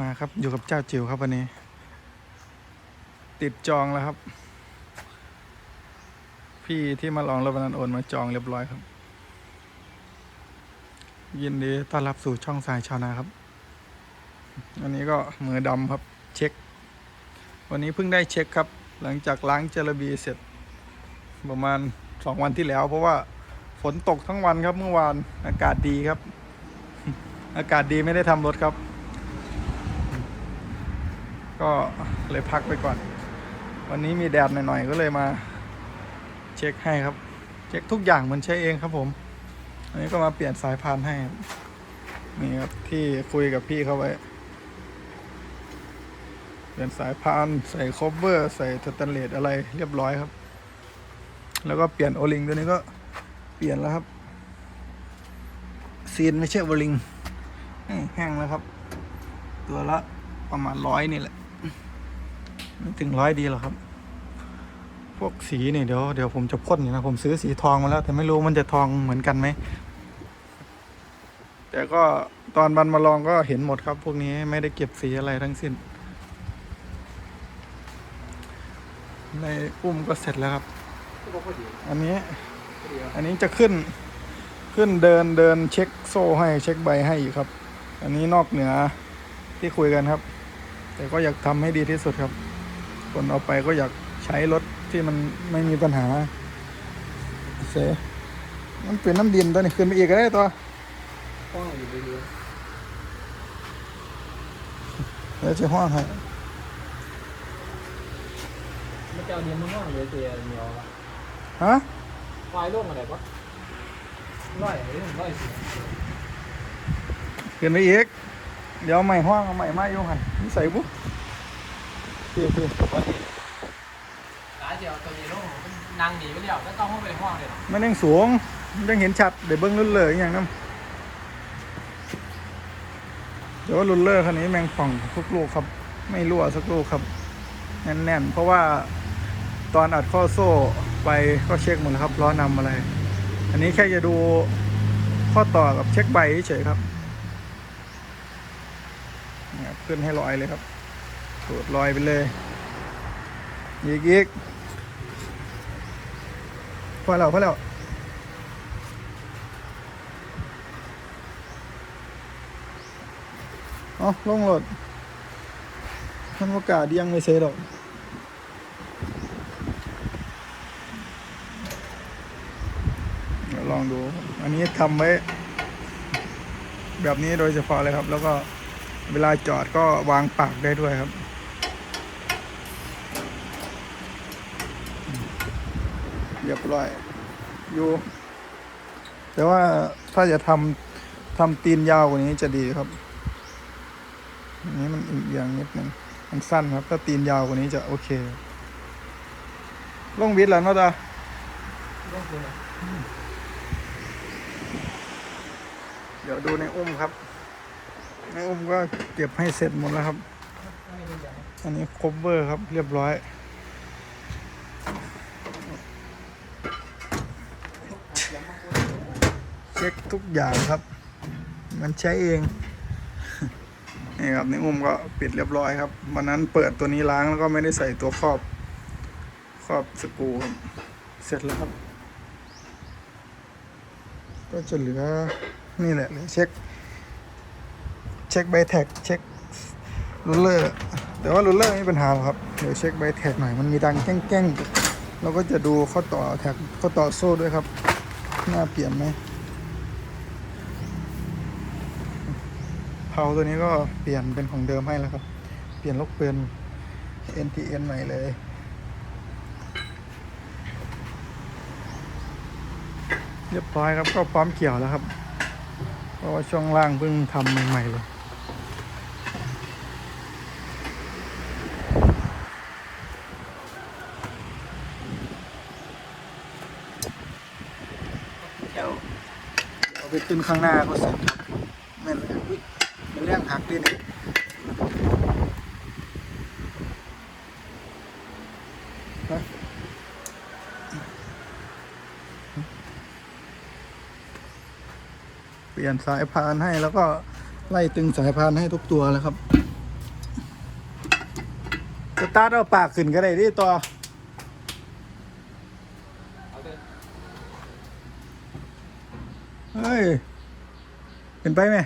มาครับอยู่กับเจ้าจิ๋วครับวันนี้ ติดจองแล้วครับ พี่ที่มาลองรถวันนั้นโอนมาจองเรียบร้อยครับ ยินดีต้อนรับสู่ช่องสายชาวนาครับ อันนี้ก็มือดำครับเช็ค วันนี้เพิ่งได้เช็คครับ หลังจากล้างเจลาบีเสร็จ ประมาณสองวันที่แล้ว เพราะว่าฝนตกทั้งวันครับเมื่อวานอากาศดีครับ อากาศดีไม่ได้ทำรถครับ ก็เลยพักไปก่อน วันนี้มีแดดหน่อยๆ ก็เลยมาเช็คให้ครับ เช็คทุกอย่างมันใช้เองครับผม อันนี้ก็มาเปลี่ยนสายพานให้ นี่ครับที่คุยกับพี่เขาไว้ เปลี่ยนสายพานใส่คอบเวอร์ ใส่สแตนเลสอะไรเรียบร้อยครับ แล้วก็เปลี่ยนโอลิงตัวนี้ก็เปลี่ยนแล้วครับซีนไม่ใช่โอลิงแห้งแล้วครับ ตัวละประมาณร้อยนี่แหละ ไม่ถึงร้อยดีหรอกครับ พวกสีนี่เดี๋ยวเดี๋ยวผมจะพ่นอยู่นะ ผมซื้อสีทองมาแล้ว แต่ไม่รู้มันจะทองเหมือนกันไหม แต่ก็ตอนมันมาลองก็เห็นหมดครับ พวกนี้ไม่ได้เก็บสีอะไรทั้งสิ้น ในอุ้มก็เสร็จแล้วครับ อันนี้ อันนี้จะขึ้นขึ้นเดินเดินเช็คโซ่ให้เช็คใบให้อีกครับ อันนี้นอกเหนือที่คุยกันครับ แต่ก็อยากทำให้ดีที่สุดครับ คนเอาไปก็อยากใช้รถที่มันไม่มีปัญหาเสมันเป็นน้ำดินตัวนี้ขึ้นไปอีกก็ได้ตัวห้องอยู่เรื่อยเดี๋ยวจะห้องให้ๆมันจะเอาเดียนมันห้องเลยเตียเหนียวอะฮะไฟล่วงอะไรวะร้อยเอ้ยร้อยเสียขึ้นไปอีก เดี๋ยวเอาใหม่ห้องเอาใหม่มาโยงหันนี่ใส่ปุ๊บ พี่พี่หลายเดียวตัวนี้ล่วงมันนั่งหนีไปแล้วแล้วต้องห้องไปในห้องเลยมันยังสูงมันยังเห็นชัดเดี๋ยวเบิ้งรุ่นเลยอย่างนั้นเดี๋ยวว่ารุ่นเลอร์คันนี้แมงป่องทุกลูกครับ ไม่รั่วสักลูกครับ แน่นๆ เพราะว่าตอนอัดข้อโซ่ไปก็เช็คหมดแล้วครับล้อนำอะไร อันนี้แค่จะดูข้อต่อกับเช็คใบเฉยครับเนี่ยครับขึ้นให้ลอยเลยครับ ตรวจลอยไปเลยอีกอีกพอแล้วพอแล้วเอาลงรถมันโอกาสยังไม่เสร็จหรอกลองดู อันนี้ทำไว้ แบบนี้โดยเฉพาะเลยครับ แล้วก็เวลาจอดก็วางปากได้ด้วยครับ เรียบร้อย อยู่ แต่ว่าถ้าจะทำทำตีนยาวกว่านี้จะดีครับอันนี้มันอีกอย่างนิดนึงมันสั้นครับ ถ้าตีนยาวกว่านี้จะโอเคลงวิทย์แล้วเนาะตาเดี๋ยวดูในอุ้มครับ ในอุ้มก็เก็บให้เสร็จหมดแล้วครับ อันนี้ครบเวอร์ครับ เรียบร้อย เช็คทุกอย่างครับ มันใช้เอง นี่ครับในอุ้มก็ปิดเรียบร้อยครับ วันนั้นเปิดตัวนี้ล้างแล้วก็ไม่ได้ใส่ตัวครอบ ครอบสกูครับ เสร็จแล้วครับ ก็จะเหลือนี่แหละเหลือเช็ค เช็คใบแท็กเช็ครูเลอร์แต่ว่ารูเลอร์ไม่มีปัญหาครับ เดี๋ยวเช็คใบแท็กหน่อย มันมีดังแก้งๆเราก็จะดูข้อต่อแท็กข้อต่อโซ่ด้วยครับ หน้าเปลี่ยนไหมเผาตัวนี้ก็เปลี่ยนเป็นของเดิมให้แล้วครับ เปลี่ยนลูกปืน NTN ใหม่เลย เรียบร้อยครับก็พร้อมเกี่ยวแล้วครับ เพราะว่าช่วงล่างเพิ่งทำใหม่ๆเลยเดี๋ยวเอาไปขึ้นข้างหน้าก็เสร็จครับแม่นเลยอุ๊ย เรื่องหักดินเปลี่ยนสายพานให้แล้วก็ไล่ตึงสายพานให้ทุกตัวแล้วครับตาร์ทเอาปากขึ้นก็ได้ดิต่อเอเฮ้ยเห็นไปไหม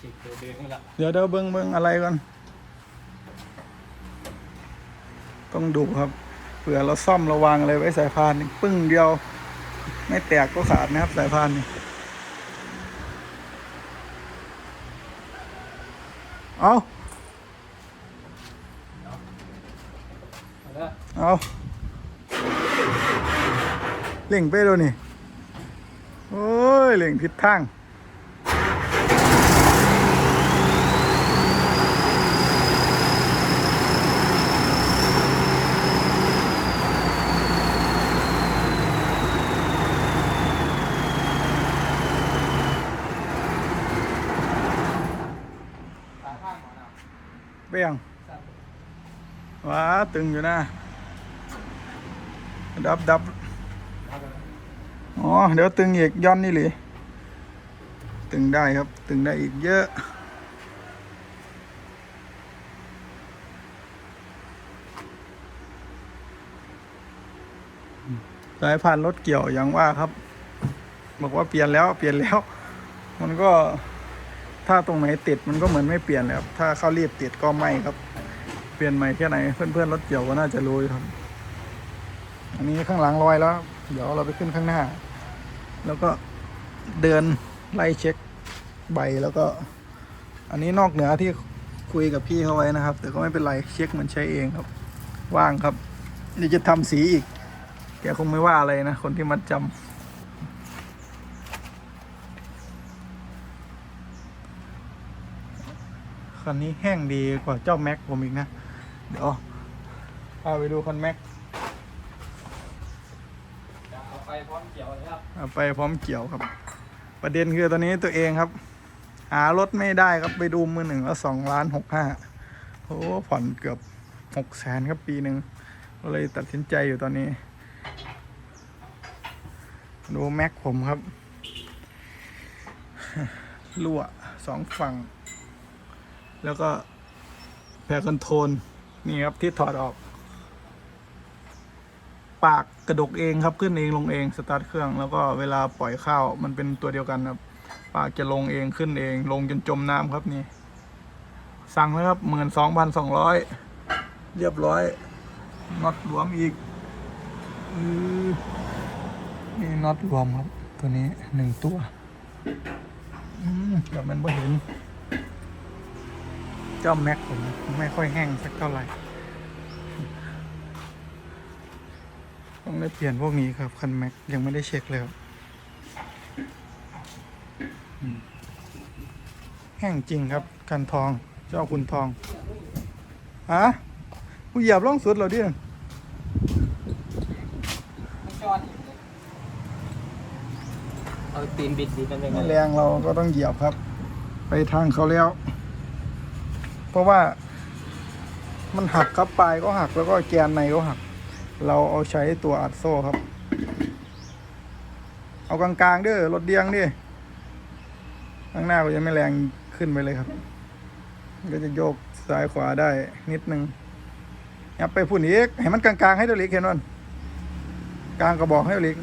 ฉีกตัว เดี๋ยวเดี๋ยวเบิ้งเบิ้งอะไรก่อน ต้องดูครับ เผื่อเราซ่อมราวางอะไรไว้สายพานนี่ปึ้งเดียว ไม่แตกก็ขาดนะครับสายพานนี่เอาเอาเถอะเอาเล่งไปแล้วนี่ โอ้ยเล่งผิดทาง สายข้างหมอนะ ไปยังสั่นว้าตึงอยู่นะ ดับดับอ๋อ เดี๋ยวตึงอีกย้อนนี่หรือตึงได้ครับ ตึงได้อีกเยอะสายพันรถเกี่ยวอย่างว่าครับ บอกว่าเปลี่ยนแล้วเปลี่ยนแล้ว มันก็ ถ้าตรงไหนติดมันก็เหมือนไม่เปลี่ยนแล้วครับ ถ้าเขารีบติดก็ไม่ครับ เปลี่ยนใหม่แค่ไหนเพื่อนๆรถเกี่ยวก็น่าจะรู้อยู่ครับ อันนี้ข้างหลังลอยแล้ว เดี๋ยวเราไปขึ้นข้างหน้า แล้วก็เดินไล่เช็คใบแล้วก็ อันนี้นอกเหนือที่คุยกับพี่เขาไว้นะครับ แต่ก็ไม่เป็นไรเช็คมันใช้เองครับ ว่างครับนี่จะทำสีอีกแกคงไม่ว่าอะไรนะ คนที่มัดจำ คันนี้แห้งดีกว่าเจ้าแม็กผมอีกนะ เดี๋ยวพาไปดูคันแม็กจะเอาไปพร้อมเกี่ยวเลยครับเอาไปพร้อมเกี่ยวครับ ประเด็นคือตอนนี้ตัวเองครับ หารถไม่ได้ครับไปดูมือหนึ่งแล้วสองล้านหกห้าโอ้ผ่อนเกือบหกแสนครับปีหนึ่งก็เลยตัดสินใจอยู่ตอนนี้ ดูแม็กผมครับรั่วสองฝั่ง แล้วก็แพรคอนโทรลนี่ครับที่ถอดออก ปากกระดกเองครับขึ้นเองลงเองสตาร์ทเครื่อง แล้วก็เวลาปล่อยข้าวมันเป็นตัวเดียวกันครับ ปากจะลงเองขึ้นเอง ลงจนจมน้ำครับนี่ สั่งแล้วครับหมื่นสองพันสองร้อยเรียบร้อยน็อตรวมอีกอนี่น็อตรวมครับ ตัวนี้หนึ่งตัวอืมเดี๋ยวมันไม่เห็น เจ้าแม็กผมไม่ค่อยแห้งสักเท่าไหร่ ต้องได้เปลี่ยนพวกนี้ครับ คันแม็กยังไม่ได้เช็คเลยครับอืมแห้งจริงครับ คันทองเจ้าคุณทองฮะกูเหยียบล่องสุดเหราดิไม่จอดอีกเลยเอาตีนบิดดีกันยังไงไม่แรงเราก็ต้องเหยียบครับ ไปทางเขาแล้ว เพราะว่ามันหักครับปลายก็หักแล้วก็แกนในก็หัก เราเอาใช้ตัวอัดโซ่ครับ เอากลางๆเด้อรถเดียงดิข้างหน้าก็ยังไม่แรงขึ้นไปเลยครับ ก็จะโยกซ้ายขวาได้นิดนึงยับไปพุ่นอีกให้มันกลางๆให้ตัวเล็กเห็นวันกลางกระบอกให้ตัวเล็ก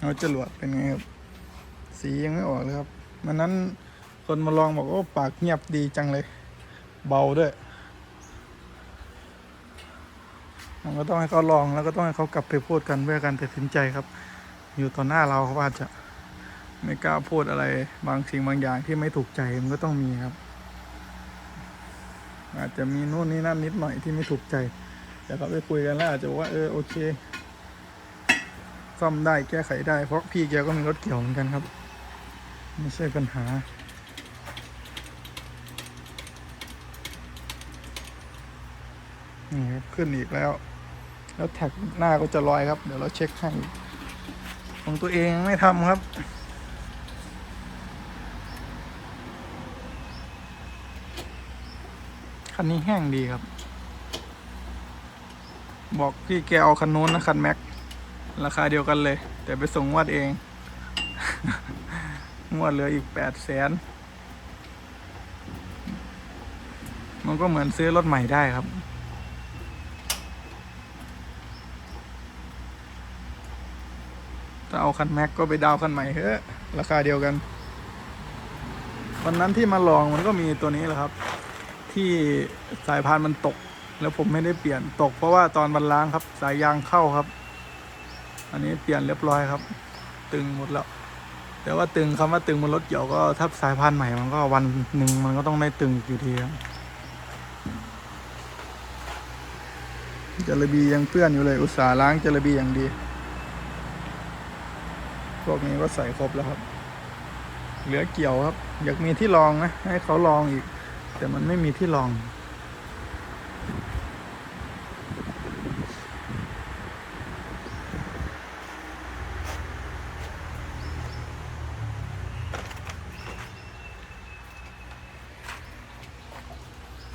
เอาจรวดเป็นไงครับ สียังไม่ออกเลยครับมันนั้นคนมาลองบอกว่าปากเงียบดีจังเลย เบาด้วย มันก็ต้องให้เขาลองแล้วก็ต้องให้เขากลับไปพูดกันเพื่อการตัดสินใจครับ อยู่ต่อหน้าเราเขาอาจจะไม่กล้าพูดอะไรบางสิ่งบางอย่างที่ไม่ถูกใจมันก็ต้องมีครับ อาจจะมีนู่นนี่นั่นนิดหน่อยที่ไม่ถูกใจ แต่เขาไปคุยกันแล้วอาจจะว่าเออโอเคซ่อมได้แก้ไขได้เพราะพี่แกก็มีรถเกี่ยวเหมือนกันครับ ไม่ใช่ปัญหา นี่ครับ ขึ้นอีกแล้ว แล้วแท็กหน้าก็จะลอยครับ เดี๋ยวเราเช็คให้ ของตัวเองไม่ทำครับคันนี้แห้งดีครับ บอกพี่แกเอาคันโน้นนะคันแม็ก ราคาเดียวกันเลย แต่ไปส่งงวดเอง งวดเหลืออีกแปดแสนมันก็เหมือนซื้อรถใหม่ได้ครับ ถ้าเอาคันแม็กก็ไปดาวคันใหม่เฮ้อะราคาเดียวกัน วันนั้นที่มาลองมันก็มีตัวนี้แหละครับ ที่สายพานมันตก แล้วผมไม่ได้เปลี่ยนตก เพราะว่าตอนบรรล้างครับ สายยางเข้าครับ อันนี้เปลี่ยนเรียบร้อยครับ ตึงหมดแล้ว แต่ว่าตึงคำว่าตึงบนรถเกี่ยวก็ถ้าสายพานธุ์ใหม่มันก็วันหนึ่งมันก็ต้องได้ตึงอยู่ดีครับจระบียังเปื้อนอยู่เลย อุตส่าห์ล้างจระบีอย่างดี พวกนี้ก็ใส่ครบแล้วครับ เหลือเกี่ยวครับ อยากมีที่รองนะ ให้เขาลองอีก แต่มันไม่มีที่รอง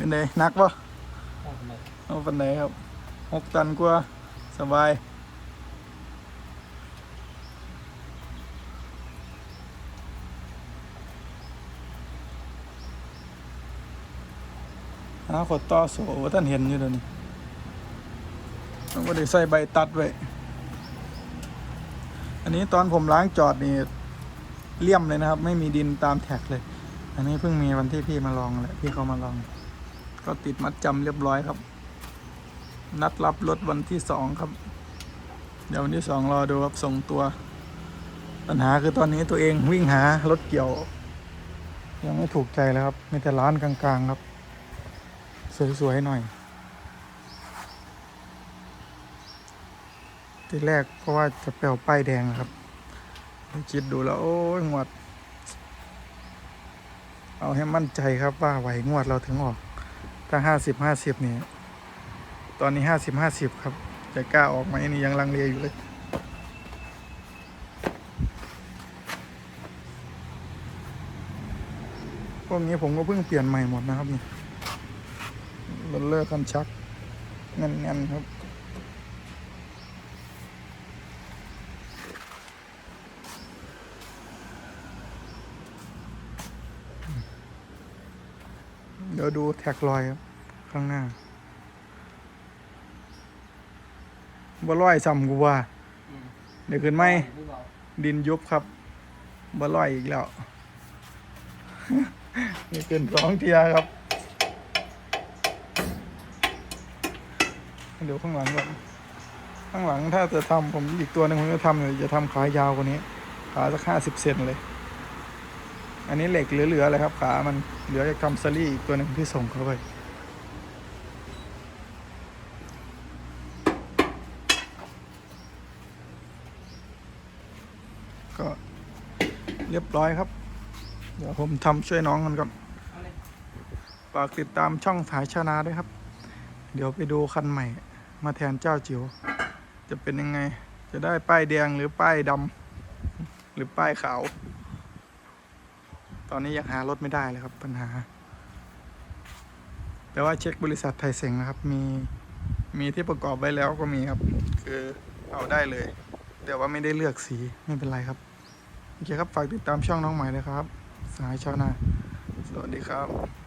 เป็นไงนักปะเอาปันไหนครับหกตันกว่าสบายหาขดต่อโซ่ว่าท่านเห็นอยู่เดี๋ยวนี้ต้องก็ได้ใส่ใบตัดไว้อันนี้ตอนผมล้างจอดนี่เลี่ยมเลยนะครับ ไม่มีดินตามแท็กเลย อันนี้เพิ่งมีวันที่พี่มาลองแหละพี่เขามาลอง ก็ติดมัดจำเรียบร้อยครับ นัดรับรถวันที่สองครับ เดี๋ยววันที่สองรอดูครับส่งตัว ปัญหาคือตอนนี้ตัวเองวิ่งหารถเกี่ยว ยังไม่ถูกใจแล้วครับมีแต่ร้านกลางๆครับ สวยๆหน่อย ที่แรกเพราะว่าจะเปลวป้ายแดงครับคิดดูแล้ว โอ้ยงวด เอาให้มั่นใจครับว่าไหวงวดเราถึงออก ถ้าห้าสิบห้าสิบเนี่ยตอนนี้ห้าสิบห้าสิบครับ จะกล้าออกไหมนี่ยังลังเลอยู่เลย พวกนี้ผมก็เพิ่งเปลี่ยนใหม่หมดนะครับนี่รถเลิกคันชักแน่นๆครับเดี๋ยวดูแท็กรอยครับ ข้างหน้าบ่ร้อยซ้ำกูว่า เดี๋ยวขึ้นไหม ดินยุบครับบ่ร้อยอีกแล้วนี่ขึ้นสองเทียครับ เดี๋ยวข้างหลังก่อนข้างหลังถ้าจะทำผมอีกตัวหนึงผมจะทำเลยจะทำขายาวกว่านี้ ขาสักห้าสิบเซนเลย อันนี้เหล็กเหลือๆเลยครับ ขามันเหลือจะทำซารี่อีกตัวหนึ่งที่ส่งเข้าไป ก็เรียบร้อยครับ เดี๋ยวผมทำช่วยน้องกันก่อนฝากติดตามช่องสายชนาด้วยครับ เดี๋ยวไปดูคันใหม่ มาแทนเจ้าจิ๋วจะเป็นยังไง จะได้ป้ายแดงหรือป้ายดำหรือป้ายขาว ตอนนี้ยังหารถไม่ได้เลยครับปัญหา แต่ว่าเช็คบริษัทไทยเซ็งนะครับ มีมีที่ประกอบไว้แล้วก็มีครับ คือเอาได้เลย แต่ว่าไม่ได้เลือกสีไม่เป็นไรครับ โอเคครับ ฝากติดตามช่องน้องใหม่เลยครับ สายชาวนา สวัสดีครับ